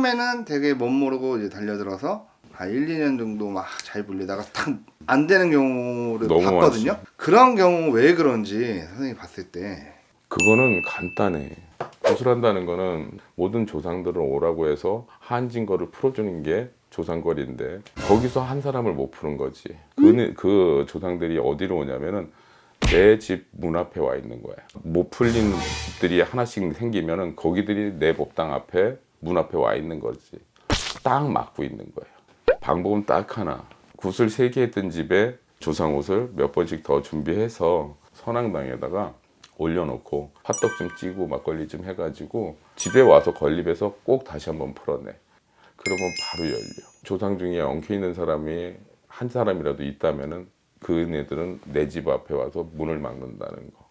처음에는 되게 멋모르고 이제 달려들어서 한 1, 2년 정도 막 잘 불리다가 딱 안 되는 경우를 너무 봤거든요. 그런 경우 왜 그런지 선생님이 봤을 때 그거는 간단해. 구슬한다는 거는 모든 조상들을 오라고 해서 한진 거를 풀어주는 게 조상거리인데 거기서 한 사람을 못 푸는 거지. 그, 그 조상들이 어디로 오냐면은 내 집 문 앞에 와 있는 거야. 못 풀린 집들이 하나씩 생기면은 거기들이 내 법당 앞에 문 앞에 와 있는 거지. 딱 막고 있는 거야. 방법은 딱 하나. 굿을 세 개 했던 집에 조상 옷을 몇 번씩 더 준비해서 선앙당에다가 올려놓고 팥떡 좀 찌고 막걸리 좀 해가지고 집에 와서 건립해서 꼭 다시 한번 풀어내. 그러면 바로 열려. 조상 중에 엉켜 있는 사람이 한 사람이라도 있다면은 그네들은 내 집 앞에 와서 문을 막는다는 거.